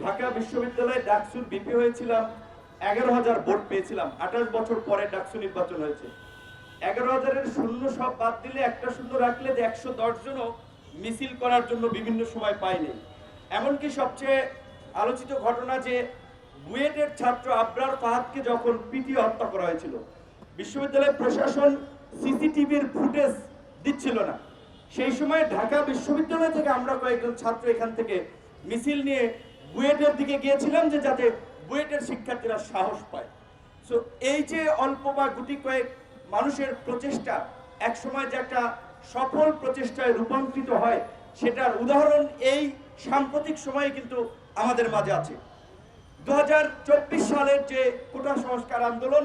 ঢাকা বিশ্ববিদ্যালয়ে ডাকসুর বিপি হয়েছিলাম, এগারো হাজার ভোট পেয়েছিলাম। আঠাশ বছর পরে ডাকসু নির্বাচন হয়েছে। এগারো হাজারের শূন্য সব বাদ দিলে একটা শূন্য রাখলে যে একশো দশ জনও মিছিল করার জন্য বিভিন্ন সময় পায়নি। এমনকি সবচেয়ে আলোচিত ঘটনা যে বুয়েটের ছাত্র আবরার ফাহাদকে যখন পিটিয়ে হত্যা করা হয়েছিল বিশ্ববিদ্যালয় প্রশাসন সিসিটিভির ফুটেজ দিচ্ছিল না। সেই সময় ঢাকা বিশ্ববিদ্যালয় থেকে আমরা কয়েকজন ছাত্র এখান থেকে মিছিল নিয়ে বুয়েটের দিকে গিয়েছিলাম যে যাতে বুয়েটের শিক্ষার্থীরা সাহস পায়। সো এই যে অল্প বা গুটি কয়েক মানুষের প্রচেষ্টা এক সময় যে একটা সফল প্রচেষ্টায় রূপান্তরিত হয়, সেটার উদাহরণ এই সাম্প্রতিক সময়ে কিন্তু আমাদের মাঝে আছে। দু হাজার চব্বিশ সালের যে কোটা সংস্কার আন্দোলন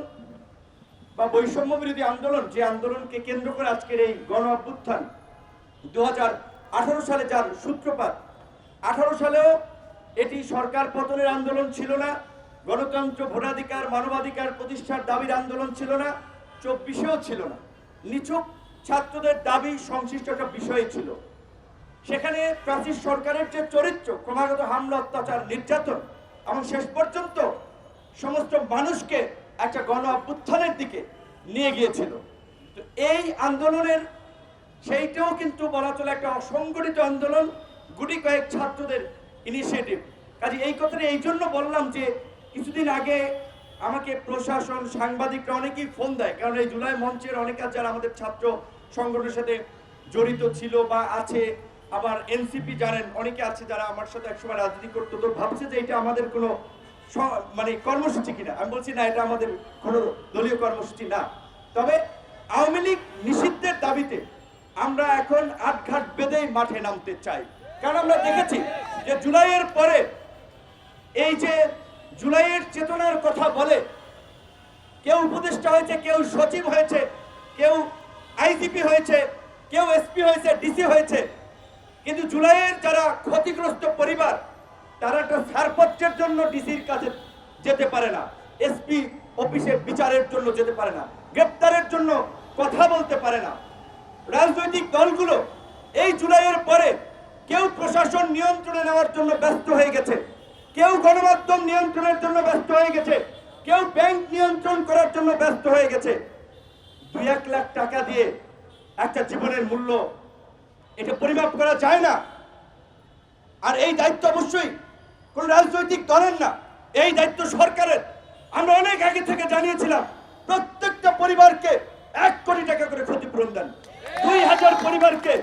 বা বৈষম্য বিরোধী আন্দোলন, যে আন্দোলনকে কেন্দ্র করে আজকের এই গণ অভ্যুত্থান দু হাজার আঠারো সালে যার সূত্রপাত, আঠারো সালেও এটি সরকার পতনের আন্দোলন ছিল না, গণতন্ত্র ভোটাধিকার, মানবাধিকার প্রতিষ্ঠার দাবির আন্দোলন ছিল না, চব্বিশেও ছিল না। নিছক ছাত্রদের দাবি সংশ্লিষ্ট একটা বিষয় ছিল। সেখানে প্রাচীর সরকারের যে চরিত্র, ক্রমাগত হামলা, অত্যাচার, নির্যাতন, এবং শেষ পর্যন্ত সমস্ত মানুষকে একটা গণ অভ্যুত্থানের দিকে নিয়ে গিয়েছিল। তো এই আন্দোলনের সেইটাও কিন্তু বলা চলে একটা অসংগঠিত আন্দোলন। গুটি কয়েক ছাত্রদের ইনিশিয়েটিভ কাজে এই কথাটা এই জন্য বললাম যে, কিছুদিন আগে আমাকে প্রশাসন, সাংবাদিকরা অনেকেই ফোন দেয়। কারণ এই জুলাই মঞ্চের অনেকে যারা আমাদের ছাত্র সংগঠনের সাথে জড়িত ছিল বা আছে, আবার এনসিপি জানেন, অনেকে আছে যারা আমার সাথে একসময় রাজনীতি করতো। তো ভাবছে যে এটা আমাদের কোনো মানে কর্মসূচি কিনা? আমি বলছি, না, এটা আমাদের কোনো দলীয় কর্মসূচি না। তবে আওয়ামী লীগ নিষিদ্ধের দাবিতে আমরা এখন আটঘাট বেঁধেই মাঠে নামতে চাই। কারণ আমরা দেখেছি যে জুলাইয়ের পরে এই যে জুলাইয়ের চেতনার কথা বলে, কেউ উপদেষ্টা হয়েছে, কেউ সচিব হয়েছে, কেউ আইজিপি হয়েছে, কেউ এসপি হয়েছে, ডিসি হয়েছে। কিন্তু জুলাইয়ের যারা ক্ষতিগ্রস্ত পরিবার, তারা একটা ছাড়পত্রের জন্য ডিসির কাছে যেতে পারে না। এসপি অফিসে বিচারের জন্য যেতে পারে না। গ্রেপ্তারের জন্য কথা বলতে পারে না। রাজনৈতিক দলগুলো এই জুলাইয়ের পরে কেউ প্রশাসন নিয়ন্ত্রণে নেওয়ার জন্য ব্যস্ত হয়ে গেছে। কেউ গণমাধ্যম নিয়ন্ত্রণের জন্য ব্যস্ত হয়ে গেছে। কেউ ব্যাংক নিয়ন্ত্রণ করার জন্য ব্যস্ত হয়ে গেছে। দুই এক লাখ টাকা দিয়ে একটা জীবনের মূল্য এটা পরিমাপ করা যায় না। আর এই দায়িত্ব অবশ্যই কোন রাজনৈতিক দলের না, এই দায়িত্ব সরকারের। আমরা অনেক আগে থেকে জানিয়েছিলাম, প্রত্যেকটা পরিবারকে এক কোটি টাকা করে ক্ষতিপূরণ দেন। দুই হাজার পরিবারকে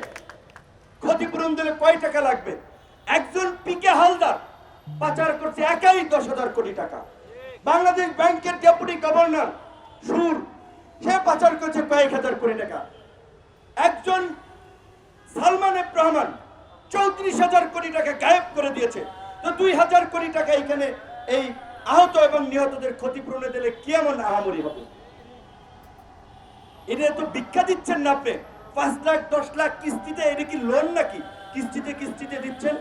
ক্ষতিপূরণ দিলে কয় টাকা লাগবে? একজন পিকে হালদার পাচার করছে একাই দশ হাজার কোটি টাকা। বাংলাদেশ ব্যাংকের ডেপুটি গভর্নর সুর, সে পাচার করছে কয়েক হাজার কোটি টাকা। একজন সালমান এফ রহমান চৌত্রিশ হাজার কোটি টাকা গায়েব করে দিয়েছে। তো দুই হাজার কোটি টাকা এখানে এই আহত এবং নিহতদের ক্ষতিপূরণে দিলে কি এমন আহামরি হবে? এটা তো ভিক্ষা দিচ্ছেন না আপনি। পাঁচ লাখ দশ লাখ কিস্তিতে এটা কি লোন নাকি? কিস্তিতে কিস্তিতে দিচ্ছেন?